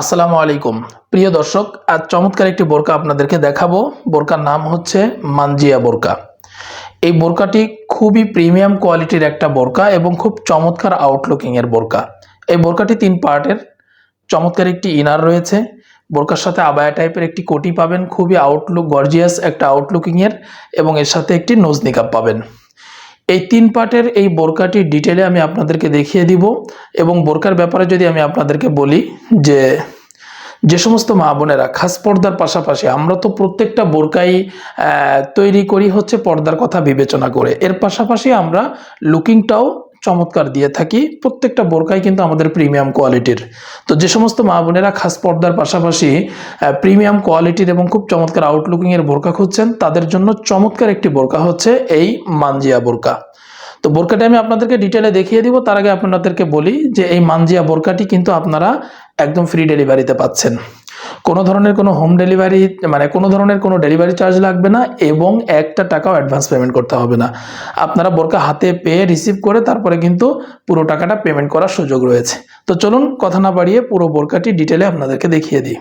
আসসালামু আলাইকুম। প্রিয় দর্শক, আজ চমৎকার একটি বোরকা আপনাদেরকে দেখাবো। বোরকার নাম হচ্ছে মানজিয়া বোরকা। এই বোরকাটি খুবই প্রিমিয়াম কোয়ালিটির একটা বোরকা এবং খুব চমৎকার আউটলুকিং এর বোরকা। এই বোরকাটি তিন পার্টের। চমৎকার একটি ইনার রয়েছে। বোরকার সাথে আবায়া টাইপের একটি কোটি পাবেন। খুবই আউটলুক গর্জিয়াস একটা আউটলুকিং এর এবং এর সাথে একটি নোজ নিকাপ পাবেন। এই তিন পার্টের এই বোরকাটি ডিটেলে আমি আপনাদেরকে দেখিয়ে দিব এবং বোরকার ব্যাপারে যদি আমি আপনাদেরকে বলি যে যে সমস্ত মা বোনেরা খাস পর্দার পাশাপাশি, আমরা তো প্রত্যেকটা বোরকাই তৈরি করি হচ্ছে পর্দার কথা বিবেচনা করে। এর পাশাপাশি আমরা লুকিংটাও চমৎকার দিয়ে থাকি। প্রত্যেকটা বোরকাই কিন্তু আমাদের প্রিমিয়াম কোয়ালিটির তো যে সমস্ত মা বোনেরা খাস পর্দার পাশাপাশি প্রিমিয়াম কোয়ালিটির এবং খুব চমৎকার আউটলুকিং এর বোরকা খুঁজছেন, তাদের জন্য চমৎকার একটি বোরকা হচ্ছে এই মানজিয়া বোরকা। তো বোরকাটি আমি আপনাদেরকে ডিটেলে দেখিয়ে দিব, তার আগে আপনাদেরকে বলি যে এই মানজিয়া বোরকাটি কিন্তু আপনারা একদম ফ্রি ডেলিভারিতে পাচ্ছেন। কোনো ধরনের কোনো হোম ডেলিভারি মানে কোনো ধরনের কোনো ডেলিভারি চার্জ লাগবে না এবং একটা টাকাও অ্যাডভান্স পেমেন্ট করতে হবে না। আপনারা বোরকা হাতে পেয়ে রিসিভ করে তারপরে কিন্তু পুরো টাকাটা পেমেন্ট করার সুযোগ রয়েছে। তো চলুন কথা না বাড়িয়ে পুরো বোরকাটি ডিটেলে আপনাদেরকে দেখিয়ে দিই।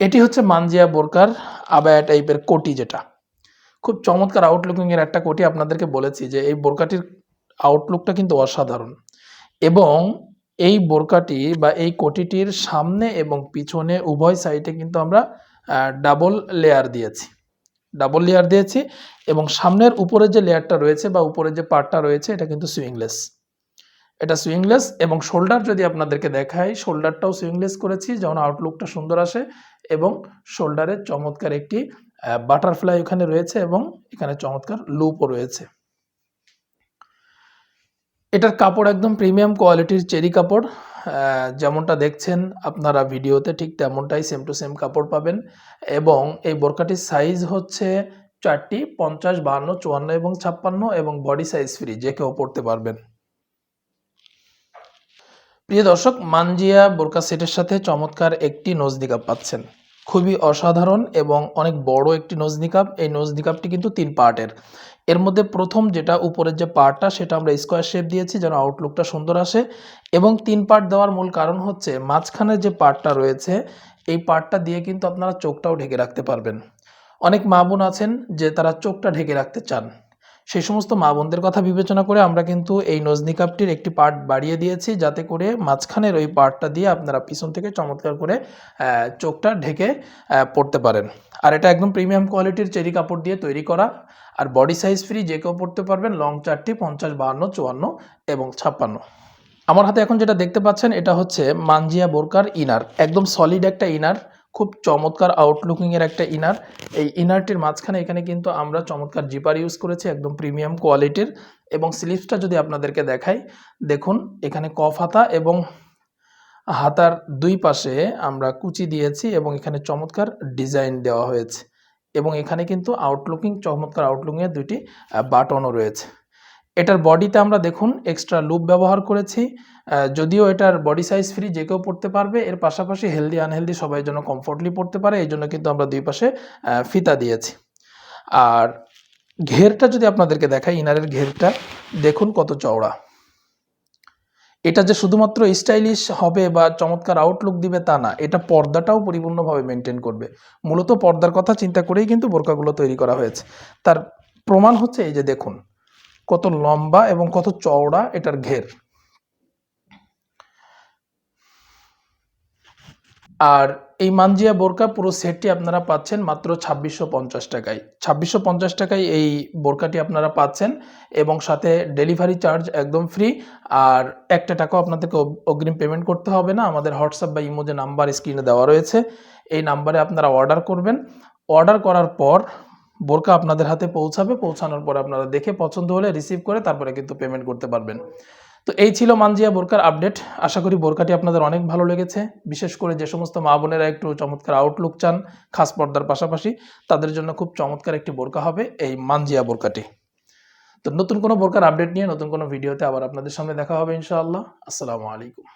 এটি হচ্ছে মানজিয়া বোরকার আবায়া টাইপের কোটি যেটা। খুব চমৎকার আউটলুকিং এর একটা কোটি আপনাদেরকে বলেছি যে এই বোরকাটির আউটলুকটা কিন্তু অসাধারণ। এবং এই বোরকাটি বা এই কোটিটির সামনে এবং পিছনে উভয় সাইডে কিন্তু আমরা ডাবল লেয়ার দিয়েছি। ডাবল লেয়ার দিয়েছি এবং সামনের উপরে যে লেয়ারটা রয়েছে বা উপরে যে পার্টটা রয়েছে, এটা কিন্তু সুইংলেস এটা সুইংলেস এবং শোল্ডার যদি আপনাদেরকে দেখাই শোল্ডারটাও সুইংলেস করেছি, যেমন আউটলুকটা সুন্দর আসে এবং শোল্ডারের চমৎকার একটি বাটারফ্লাই ওখানে রয়েছে এবং এখানে চমৎকার লুপও রয়েছে। এটার কাপড় একদম প্রিমিয়াম কোয়ালিটির চেরি কাপড়। যেমনটা দেখছেন আপনারা ভিডিওতে ঠিক তেমনটাই সেম টু সেম কাপড় পাবেন। এবং এই বোরকাটির সাইজ হচ্ছে চারটি, পঞ্চাশ, বাহান্ন, চুয়ান্ন এবং ছাপ্পান্ন এবং বডি সাইজ ফ্রি যে কেউ পড়তে পারবেন। প্রিয় দর্শক মানজিয়া বোরকা সেটের সাথে চমৎকার একটি নোজ নিকাপ পাচ্ছেন। খুবই অসাধারণ এবং অনেক বড় একটি নোজ নিকাপ এই নোজ নিকাপটি কিন্তু তিন পার্টের। এর মধ্যে প্রথম যেটা উপরের যে পার্টটা, সেটা আমরা স্কোয়ার শেপ দিয়েছি যেন আউটলুকটা সুন্দর আসে এবং তিন পার্ট দেওয়ার মূল কারণ হচ্ছে মাঝখানের যে পার্টটা রয়েছে, এই পার্টটা দিয়ে কিন্তু আপনারা চোখটাও ঢেকে রাখতে পারবেন। অনেক মা বোন আছেন যে তারা চোখটা ঢেকে রাখতে চান। সেই সমস্ত মা বোনদের কথা বিবেচনা করে আমরা কিন্তু এই নজনি কাপটির একটি পার্ট বাড়িয়ে দিয়েছি, যাতে করে মাঝখানের ওই পার্টটা দিয়ে আপনারা পিছন থেকে চমৎকার করে চোখটা ঢেকে পড়তে পারেন। আর এটা একদম প্রিমিয়াম কোয়ালিটির চেরি কাপড় দিয়ে তৈরি করা। আর বডি সাইজ ফ্রি যে কেউ পড়তে পারবেন, লং চারটি, পঞ্চাশ, বাহান্ন, চুয়ান্ন এবং ছাপ্পান্ন। আমার হাতে এখন যেটা দেখতে পাচ্ছেন, এটা হচ্ছে মানজিয়া বোরকার ইনার। একদম সলিড একটা ইনার। খুব চমৎকার আউটলুকিং এর একটা ইনার এই ইনারটির মাঝখানে এখানে কিন্তু আমরা চমৎকার জিপার ইউজ করেছি, একদম প্রিমিয়াম কোয়ালিটির এবং স্লিভসটা যদি আপনাদেরকে দেখাই, দেখুন, এখানে কফ হাতা এবং হাতার দুই পাশে আমরা কুচি দিয়েছি এবং এখানে চমৎকার ডিজাইন দেওয়া হয়েছে। এবং এখানে কিন্তু আউটলুকিং চমৎকার আউটলুকিং এর দুইটি বাটনও রয়েছে। এটার বডিতে আমরা দেখুন এক্সট্রা লুপ ব্যবহার করেছি যদিও এটার বডি সাইজ ফ্রি যে কেউ পড়তে পারবে, এর পাশাপাশি হেলদি আনহেলদি সবাই জন্য কমফোর্টলি পড়তে পারে, এই জন্য কিন্তু আমরা দুই পাশে ফিতা দিয়েছি। আর ঘেরটা যদি আপনাদেরকে দেখাই ইনারের ঘেরটা, দেখুন কত চওড়া। এটা যে শুধুমাত্র স্টাইলিশ হবে বা চমৎকার আউটলুক দিবে তা না, এটা পর্দাটাও পরিপূর্ণভাবে মেনটেন করবে। মূলত পর্দার কথা চিন্তা করেই কিন্তু বোরকাগুলো তৈরি করা হয়েছে। তার প্রমাণ হচ্ছে এই যে দেখুন কত লম্বা এবং কত চওড়া এটার ঘের। আর এই মানজিয়া বোরকা পুরো সেটটি আপনারা পাচ্ছেন মাত্র ছাব্বিশশো পঞ্চাশ টাকায়। ছাব্বিশশো পঞ্চাশ টাকায় এই বোরকাটি আপনারা পাচ্ছেন এবং সাথে ডেলিভারি চার্জ একদম ফ্রি। আর একটা টাকাও আপনাদেরকে অগ- অগ্রিম পেমেন্ট করতে হবে না। আমাদের হোয়াটসঅ্যাপ বা ইমো যে নাম্বার স্ক্রিনে দেওয়া রয়েছে, এই নাম্বারে আপনারা অর্ডার করবেন। অর্ডার করার পর বোরকা আপনাদের হাতে পৌঁছাবে, পৌঁছানোর পর আপনারা দেখে পছন্দ হলে রিসিভ করে তারপরে কিন্তু পেমেন্ট করতে পারবেন। তো এই ছিল মানজিয়া বোরকার আপডেট আশা করি বোরকাটি আপনাদের অনেক ভালো লেগেছে। বিশেষ করে যে সমস্ত মা বোনেরা একটু চমৎকার আউটলুক চান, খাস পর্দার পাশাপাশি, তাদের জন্য খুব চমৎকার একটি বোরকা হবে এই মানজিয়া বোরকাটি। তো নতুন কোনো বোরকার আপডেট নিয়ে নতুন কোনো ভিডিওতে আবার আপনাদের সামনে দেখা হবে ইনশাআল্লাহ। আসসালামু আলাইকুম।